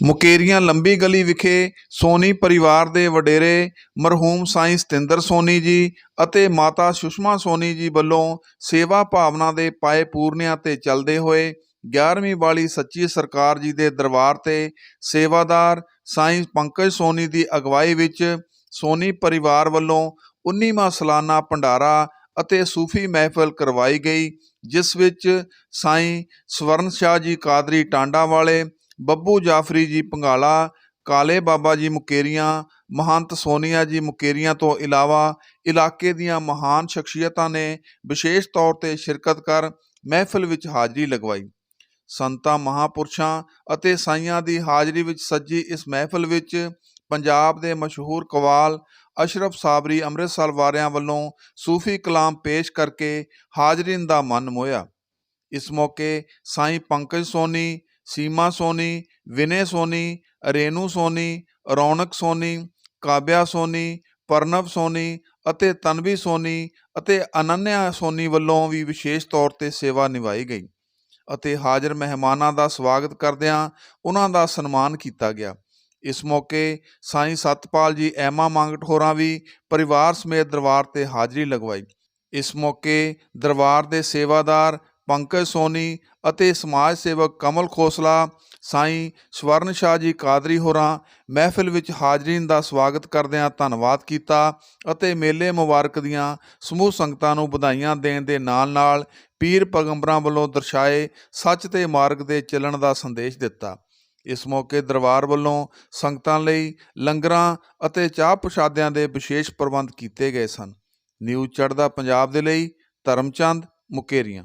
ਮੁਕੇਰੀਆਂ ਲੰਬੀ ਗਲੀ ਵਿਖੇ ਸੋਨੀ ਪਰਿਵਾਰ ਦੇ ਵਡੇਰੇ ਮਰਹੂਮ ਸਾਈਂ ਸਤਿੰਦਰ ਸੋਨੀ ਜੀ ਅਤੇ ਮਾਤਾ ਸੁਸ਼ਮਾ ਸੋਨੀ ਜੀ ਵੱਲੋਂ ਸੇਵਾ ਭਾਵਨਾ ਦੇ ਪਾਏ ਪੂਰਨਿਆਂ ਤੇ ਚੱਲਦੇ ਹੋਏ 11ਵੀਂ ਵਾਲੀ ਸੱਚੀ ਸਰਕਾਰ ਜੀ ਦੇ ਦਰਬਾਰ ਤੇ ਸੇਵਾਦਾਰ ਸਾਈਂ ਪੰਕਜ ਸੋਨੀ ਦੀ ਅਗਵਾਈ ਵਿੱਚ ਸੋਨੀ ਪਰਿਵਾਰ ਵੱਲੋਂ 19ਵਾਂ ਸਾਲਾਨਾ ਭੰਡਾਰਾ ਅਤੇ ਸੂਫੀ ਮਹਿਫਲ ਕਰਵਾਈ ਗਈ, ਜਿਸ ਵਿੱਚ ਸਾਈਂ ਸਵਰਨ ਸ਼ਾਹ ਜੀ ਕਾਦਰੀ ਟਾਂਡਾ ਵਾਲੇ ਬੱਬੂ ਜਾਫਰੀ ਜੀ ਪੰਗਾਲਾ, ਕਾਲੇ ਬਾਬਾ ਜੀ ਮੁਕੇਰੀਆਂ, ਮਹੰਤ ਸੋਨੀਆ ਜੀ ਮੁਕੇਰੀਆਂ ਤੋਂ ਇਲਾਵਾ ਇਲਾਕੇ ਦੀਆਂ ਮਹਾਨ ਸ਼ਖਸੀਅਤਾਂ ਨੇ ਵਿਸ਼ੇਸ਼ ਤੌਰ ਤੇ ਸ਼ਿਰਕਤ ਕਰ ਮਹਿਫਿਲ ਵਿੱਚ ਹਾਜ਼ਰੀ ਲਗਵਾਈ। ਸੰਤਾਂ, ਮਹਾਪੁਰਸ਼ਾਂ ਅਤੇ ਸਾਈਆਂ ਦੀ ਹਾਜ਼ਰੀ ਵਿੱਚ ਸੱਜੀ ਇਸ ਮਹਿਫਿਲ ਵਿੱਚ ਪੰਜਾਬ ਦੇ ਮਸ਼ਹੂਰ ਕਵਾਲ ਅਸ਼ਰਫ ਸਾਬਰੀ ਅੰਮ੍ਰਿਤਸਰ ਵਾਲਿਆਂ ਵੱਲੋਂ ਸੂਫੀ ਕਲਾਮ ਪੇਸ਼ ਕਰਕੇ ਹਾਜ਼ਰੀਨ ਦਾ ਮਨ ਮੋਹਿਆ। ਇਸ ਮੌਕੇ ਸਾਈਂ ਪੰਕਜ ਸੋਨੀ ਸੀਮਾ ਸੋਨੀ, ਵਿਨੇ ਸੋਨੀ, ਰੇਨੂ ਸੋਨੀ, ਰੌਣਕ ਸੋਨੀ ਕਾਬਿਆ ਸੋਨੀ, ਪਰਨਵ ਸੋਨੀ ਅਤੇ ਤਨਵੀ ਸੋਨੀ ਅਤੇ ਅਨੰਨਿਆ ਸੋਨੀ ਵੱਲੋਂ ਵੀ ਵਿਸ਼ੇਸ਼ ਤੌਰ ਤੇ ਸੇਵਾ ਨਿਭਾਈ ਗਈ ਅਤੇ ਹਾਜ਼ਰ ਮਹਿਮਾਨਾਂ ਦਾ ਸਵਾਗਤ ਕਰਦਿਆਂ ਉਹਨਾਂ ਦਾ ਸਨਮਾਨ ਕੀਤਾ ਗਿਆ। ਇਸ ਮੌਕੇ ਸਾਈਂ ਸਤਪਾਲ ਜੀ, ਐਮਾ ਮੰਗਟ ਹੋਰਾਂ ਵੀ ਪਰਿਵਾਰ ਸਮੇਤ ਦਰਬਾਰ ਤੇ ਹਾਜ਼ਰੀ ਲਗਵਾਈ। ਇਸ ਮੌਕੇ ਦਰਬਾਰ ਦੇ ਸੇਵਾਦਾਰ ਪੰਕਜ ਸੋਨੀ ਅਤੇ ਸਮਾਜ ਸੇਵਕ ਕਮਲ ਖੋਸਲਾ ਸਾਈਂ ਸਵਰਨ ਸ਼ਾਹ ਜੀ ਕਾਦਰੀ ਹੋਰਾਂ ਮਹਿਫਿਲ ਵਿੱਚ ਹਾਜ਼ਰੀਨ ਦਾ ਸਵਾਗਤ ਕਰਦਿਆਂ ਧੰਨਵਾਦ ਕੀਤਾ ਅਤੇ ਮੇਲੇ ਮੁਬਾਰਕ ਦੀਆਂ ਸਮੂਹ ਸੰਗਤਾਂ ਨੂੰ ਵਧਾਈਆਂ ਦੇਣ ਦੇ ਨਾਲ-ਨਾਲ ਪੀਰ ਪੈਗੰਬਰਾਂ ਵੱਲੋਂ ਦਰਸਾਏ ਸੱਚ ਤੇ ਮਾਰਗ ਦੇ ਚੱਲਣ ਦਾ ਸੰਦੇਸ਼ ਦਿੱਤਾ। ਇਸ ਮੌਕੇ ਦਰਬਾਰ ਵੱਲੋਂ ਸੰਗਤਾਂ ਲਈ ਲੰਗਰਾਂ ਅਤੇ ਚਾਹ ਪ੍ਰਸ਼ਾਦਿਆਂ ਦੇ ਵਿਸ਼ੇਸ਼ ਪ੍ਰਬੰਧ ਕੀਤੇ ਗਏ ਸਨ। ਨਿਊਜ਼ ਚੜ੍ਹਦਾ ਪੰਜਾਬ ਦੇ ਲਈ ਧਰਮਚੰਦ ਮੁਕੇਰੀਆਂ।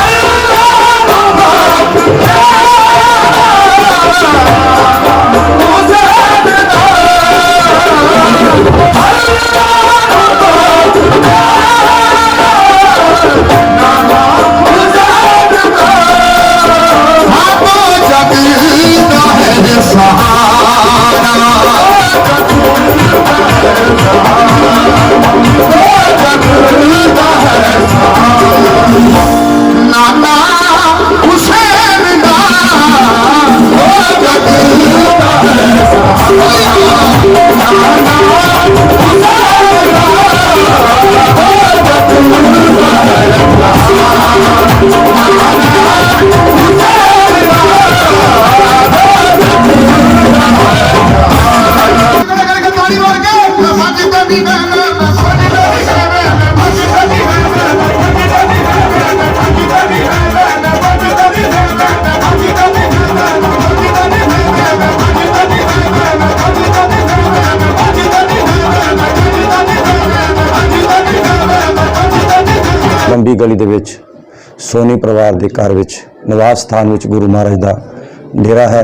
ਸੋਨੀ ਪਰਿਵਾਰ ਦੇ ਘਰ ਵਿੱਚ, ਨਿਵਾਸ ਸਥਾਨ ਵਿੱਚ ਗੁਰੂ ਮਹਾਰਾਜ ਦਾ ਡੇਰਾ ਹੈ,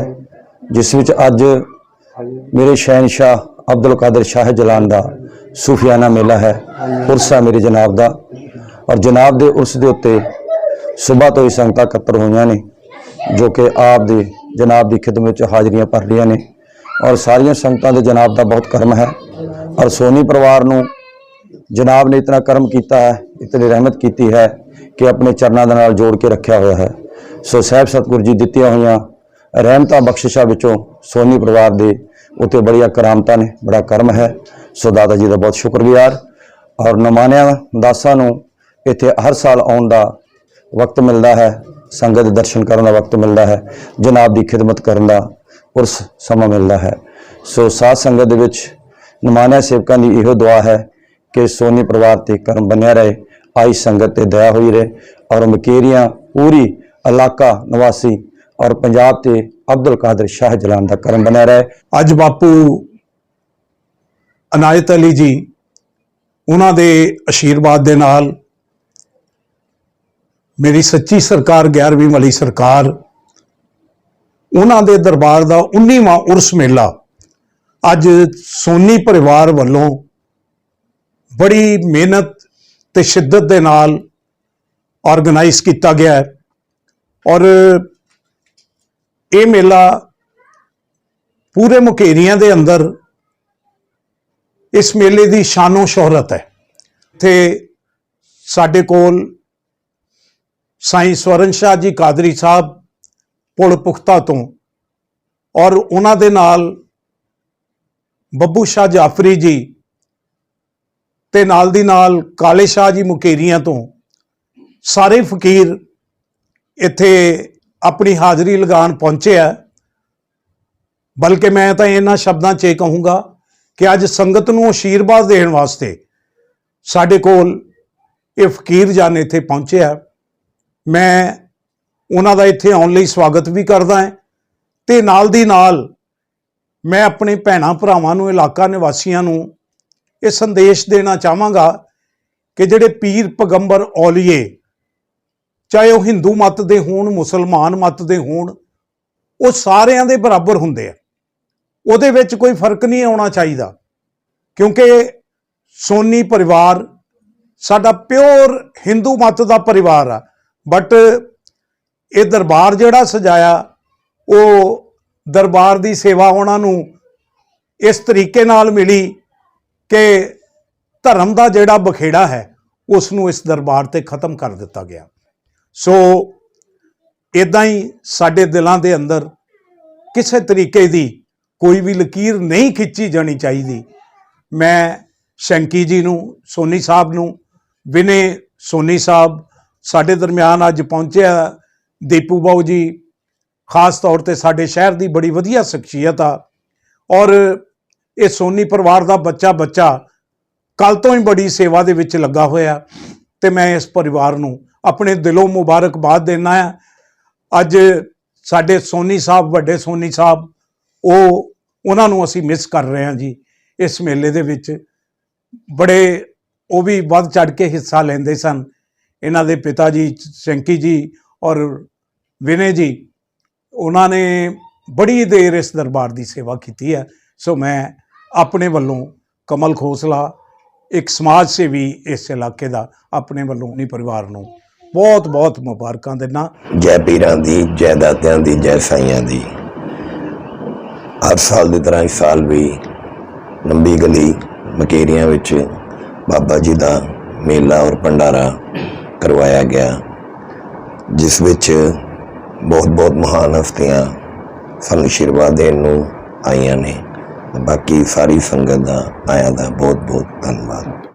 ਜਿਸ ਵਿੱਚ ਅੱਜ ਮੇਰੇ ਸ਼ਹਿਨशाह ਅਬਦੁਲ ਕਾਦਰ ਸ਼ਾਹ ਜਲਾਨ ਦਾ ਸੂਫੀਆਨਾ ਮੇਲਾ ਹੈ ਉਰਸ ਹੈ ਮੇਰੇ ਜਨਾਬ ਦਾ ਔਰ ਜਨਾਬ ਦੇ ਉਰਸ ਦੇ ਉੱਤੇ ਸਵੇਰ ਤੋਂ ਹੀ ਸੰਗਤਾਂ ਇਕੱਤਰ ਹੋਈਆਂ ਨੇ, ਜੋ ਕਿ ਆਪ ਦੇ ਜਨਾਬ ਦੀ ਖਿਦਮਤ ਵਿੱਚ ਹਾਜ਼ਰੀਆਂ ਭਰ ਰਹੀਆਂ ਨੇ ਔਰ ਸਾਰੀਆਂ ਸੰਗਤਾਂ ਦੇ ਜਨਾਬ ਦਾ ਬਹੁਤ ਕਰਮ ਹੈ ਔਰ ਸੋਨੀ ਪਰਿਵਾਰ ਨੂੰ ਜਨਾਬ ਨੇ ਇਤਨਾ ਕਰਮ ਕੀਤਾ ਹੈ, ਇਤਨੀ ਰਹਿਮਤ ਕੀਤੀ ਹੈ ਕਿ ਆਪਣੇ ਚਰਨਾਂ ਦੇ ਨਾਲ ਜੋੜ ਕੇ ਰੱਖਿਆ ਹੋਇਆ ਹੈ। ਸੋ ਸਾਹਿਬ ਸਤਿਗੁਰੂ ਜੀ ਦਿੱਤੀਆਂ ਹੋਈਆਂ ਰਹਿਮਤਾਂ ਬਖਸ਼ਿਸ਼ਾਂ ਵਿੱਚੋਂ ਸੋਨੀ ਪਰਿਵਾਰ ਦੇ ਉੱਤੇ ਬੜੀਆਂ ਕਰਾਮਤਾਂ ਨੇ, ਬੜਾ ਕਰਮ ਹੈ। ਸੋ ਦਾਦਾ ਜੀ ਦਾ ਬਹੁਤ ਸ਼ੁਕਰਗੁਜ਼ਾਰ। ਔਰ ਨਮਾਨਿਆਂ ਦਾਸਾਂ ਨੂੰ ਇੱਥੇ ਹਰ ਸਾਲ ਆਉਣ ਦਾ ਵਕਤ ਮਿਲਦਾ ਹੈ, ਸੰਗਤ ਦੇ ਦਰਸ਼ਨ ਕਰਨ ਦਾ ਵਕਤ ਮਿਲਦਾ ਹੈ, ਜਨਾਬ ਦੀ ਖਿਦਮਤ ਕਰਨ ਦਾ ਉਰਸ ਸਮਾਂ ਮਿਲਦਾ ਹੈ। ਸੋ ਸਾਧ ਸੰਗਤ ਦੇ ਵਿੱਚ ਨਮਾਨਿਆ ਸੇਵਕਾਂ ਦੀ ਇਹੋ ਦੁਆ ਹੈ ਕਿ ਸੋਨੀ ਪਰਿਵਾਰ ਤੇ ਕਰਮ ਬਣਿਆ ਰਹੇ। ਆਈ ਸੰਗਤ ਤੇ ਦਇਆ ਹੋਈ ਰਹੇ ਔਰ ਮਕੇਰੀਆਂ ਪੂਰੀ ਇਲਾਕਾ ਨਿਵਾਸੀ ਔਰ ਪੰਜਾਬ ਤੇ ਅਬਦੁਲ ਕਾਦਰ ਸ਼ਾਹ ਜਲਾਨ ਦਾ ਕਰਮ ਬਣਿਆ ਰਹੇ। ਅੱਜ ਬਾਪੂ ਅਨਾਇਤ ਅਲੀ ਜੀ ਉਹਨਾਂ ਦੇ ਅਸ਼ੀਰਵਾਦ ਦੇ ਨਾਲ ਮੇਰੀ ਸੱਚੀ ਸਰਕਾਰ 11ਵੀਂ ਵਾਲੀ ਸਰਕਾਰ, ਉਹਨਾਂ ਦੇ ਦਰਬਾਰ ਦਾ 19ਵਾਂ ਉਰਸ ਮੇਲਾ ਅੱਜ ਸੋਨੀ ਪਰਿਵਾਰ ਵੱਲੋਂ ਬੜੀ ਮਿਹਨਤ ਤੇ ਸ਼ਿੱਦਤ ਦੇ ਨਾਲ ਆਰਗੇਨਾਈਜ਼ ਕੀਤਾ ਗਿਆ ਹੈ। ਔਰ ਇਹ ਮੇਲਾ ਪੂਰੇ ਮੁਕੇਰੀਆਂ ਦੇ ਅੰਦਰ ਇਸ ਮੇਲੇ ਦੀ ਸ਼ਾਨੋ ਸ਼ੋਹਰਤ ਹੈ। ਤੇ ਸਾਡੇ ਕੋਲ ਸਾਈਂ ਸਵਰਨ ਸ਼ਾਹ ਜੀ ਕਾਦਰੀ ਸਾਹਿਬ ਪੁਲ ਪੁਖਤਾ ਤੋਂ ਔਰ ਉਹਨਾਂ ਦੇ ਨਾਲ ਬੱਬੂ ਸ਼ਾਹ ਜਾਫਰੀ ਜੀ ਤੇ ਨਾਲ ਦੀ ਨਾਲ ਕਾਲੇ ਸ਼ਾਹ ਜੀ ਮੁਕੇਰੀਆਂ ਤੋਂ ਸਾਰੇ ਫਕੀਰ ਇੱਥੇ ਆਪਣੀ ਹਾਜ਼ਰੀ ਲਗਾਉਣ ਪਹੁੰਚੇ ਆ। ਬਲਕਿ ਮੈਂ ਤਾਂ ਇਹਨਾਂ ਸ਼ਬਦਾਂ 'ਚ ਇਹ ਕਹੂੰਗਾ ਕਿ ਅੱਜ ਸੰਗਤ ਨੂੰ ਆਸ਼ੀਰਵਾਦ ਦੇਣ ਵਾਸਤੇ ਸਾਡੇ ਕੋਲ ਇਹ ਫਕੀਰ ਜਾਨ ਇੱਥੇ ਪਹੁੰਚੇ ਆ। ਮੈਂ ਉਹਨਾਂ ਦਾ ਇੱਥੇ ਆਉਣ ਲਈ ਸਵਾਗਤ ਵੀ ਕਰਦਾ ਹਾਂ ਤੇ ਨਾਲ ਦੀ ਨਾਲ ਮੈਂ ਆਪਣੇ ਭੈਣਾਂ ਭਰਾਵਾਂ ਨੂੰ, ਇਲਾਕਾ ਨਿਵਾਸੀਆਂ ਨੂੰ ਇਹ ਸੰਦੇਸ਼ ਦੇਣਾ ਚਾਹਾਂਗਾ ਕਿ ਜਿਹੜੇ ਪੀਰ ਪੈਗੰਬਰ ਔਲੀਏ, ਚਾਹੇ ਉਹ ਹਿੰਦੂ ਮਤ ਦੇ ਹੋਣ, ਮੁਸਲਮਾਨ ਮਤ ਦੇ ਹੋਣ, ਉਹ ਸਾਰਿਆਂ ਦੇ ਬਰਾਬਰ ਹੁੰਦੇ ਆ। ਉਹਦੇ ਵਿੱਚ ਕੋਈ ਫ਼ਰਕ ਨਹੀਂ ਆਉਣਾ ਚਾਹੀਦਾ, ਕਿਉਂਕਿ ਸੋਨੀ ਪਰਿਵਾਰ ਸਾਡਾ ਪਿਓਰ ਹਿੰਦੂ ਮਤ ਦਾ ਪਰਿਵਾਰ ਆ। ਬਟ ਇਹ ਦਰਬਾਰ ਜਿਹੜਾ ਸਜਾਇਆ, ਉਹ ਦਰਬਾਰ ਦੀ ਸੇਵਾ ਉਹਨਾਂ ਨੂੰ ਇਸ ਤਰੀਕੇ ਨਾਲ ਮਿਲੀ ਕਿ ਧਰਮ ਦਾ ਜਿਹੜਾ ਬਖੇੜਾ ਹੈ ਉਸ ਨੂੰ ਇਸ ਦਰਬਾਰ ਤੇ ਖਤਮ ਕਰ ਦਿੱਤਾ ਗਿਆ। ਸੋ ਇਦਾਂ ਹੀ ਸਾਡੇ ਦਿਲਾਂ ਦੇ ਅੰਦਰ ਕਿਸੇ ਤਰੀਕੇ ਦੀ ਕੋਈ ਵੀ ਲਕੀਰ ਨਹੀਂ ਖਿੱਚੀ ਜਾਣੀ ਚਾਹੀਦੀ। ਮੈਂ ਸ਼ੰਕੀ ਜੀ ਨੂੰ, ਸੋਨੀ ਸਾਹਿਬ ਨੂੰ, ਵਿਨੇ ਸੋਨੀ ਸਾਹਿਬ ਸਾਡੇ ਦਰਮਿਆਨ ਅੱਜ ਪਹੁੰਚਿਆ ਦੀਪੂ ਬਾਊ ਜੀ, ਖਾਸ ਤੌਰ ਤੇ ਸਾਡੇ ਸ਼ਹਿਰ ਦੀ ਬੜੀ ਵਧੀਆ ਸ਼ਖਸੀਅਤ ਆ। ਔਰ ਇਹ ਸੋਨੀ ਪਰਿਵਾਰ ਦਾ ਬੱਚਾ ਬੱਚਾ ਕੱਲ ਤੋਂ ਹੀ ਬੜੀ ਸੇਵਾ ਦੇ ਵਿੱਚ ਲੱਗਾ ਹੋਇਆ ਤੇ ਮੈਂ ਇਸ ਪਰਿਵਾਰ ਨੂੰ ਆਪਣੇ ਦਿਲੋਂ ਮੁਬਾਰਕਬਾਦ ਦੇਣਾ ਆ। ਅੱਜ ਸਾਡੇ ਸੋਨੀ ਸਾਹਿਬ, ਵੱਡੇ ਸੋਨੀ ਸਾਹਿਬ, ਉਹ ਉਹਨਾਂ ਨੂੰ ਅਸੀਂ ਮਿਸ ਕਰ ਰਹੇ ਹਾਂ ਜੀ ਇਸ ਮੇਲੇ ਦੇ ਵਿੱਚ। ਬੜੇ ਉਹ ਵੀ ਵੱਧ ਚੜ ਕੇ ਹਿੱਸਾ ਲੈਂਦੇ ਸਨ। ਇਹਨਾਂ ਦੇ ਪਿਤਾ ਜੀ ਸ਼ੰਕੀ ਜੀ ਔਰ ਵਿਨੇ ਜੀ, ਉਹਨਾਂ ਨੇ ਬੜੀ ਦੇਰ ਇਸ ਦਰਬਾਰ ਦੀ ਸੇਵਾ ਕੀਤੀ ਹੈ। ਸੋ ਮੈਂ ਆਪਣੇ ਵੱਲੋਂ ਕਮਲ ਖੋਸਲਾ, ਇੱਕ ਸਮਾਜ ਸੇਵੀ ਇਸ ਇਲਾਕੇ ਦਾ ਆਪਣੇ ਵੱਲੋਂ ਨਹੀਂ ਪਰਿਵਾਰ ਨੂੰ ਬਹੁਤ ਬਹੁਤ ਮੁਬਾਰਕਾਂ ਦਿੰਦਾ। ਜੈ ਪੀਰਾਂ ਦੀ, ਜੈ ਦਾਤਿਆਂ ਦੀ, ਜੈ ਸਾਈਆਂ ਦੀ। ਹਰ ਸਾਲ ਦੀ ਤਰ੍ਹਾਂ ਇਸ ਸਾਲ ਵੀ ਲੰਬੀ ਗਲੀ ਮਕੇਰੀਆਂ ਵਿੱਚ ਬਾਬਾ ਜੀ ਦਾ ਮੇਲਾ ਔਰ ਭੰਡਾਰਾ ਕਰਵਾਇਆ ਗਿਆ, ਜਿਸ ਵਿੱਚ ਬਹੁਤ ਬਹੁਤ ਮਹਾਨ ਹਸਤੀਆਂ ਸਾਨੂੰ ਆਸ਼ੀਰਵਾਦ ਦੇਣ ਨੂੰ ਆਈਆਂ ਨੇ। ਬਾਕੀ ਸਾਰੀ ਸੰਗਤ ਦਾ ਆਇਆਂ ਦਾ ਬਹੁਤ ਬਹੁਤ ਧੰਨਵਾਦ।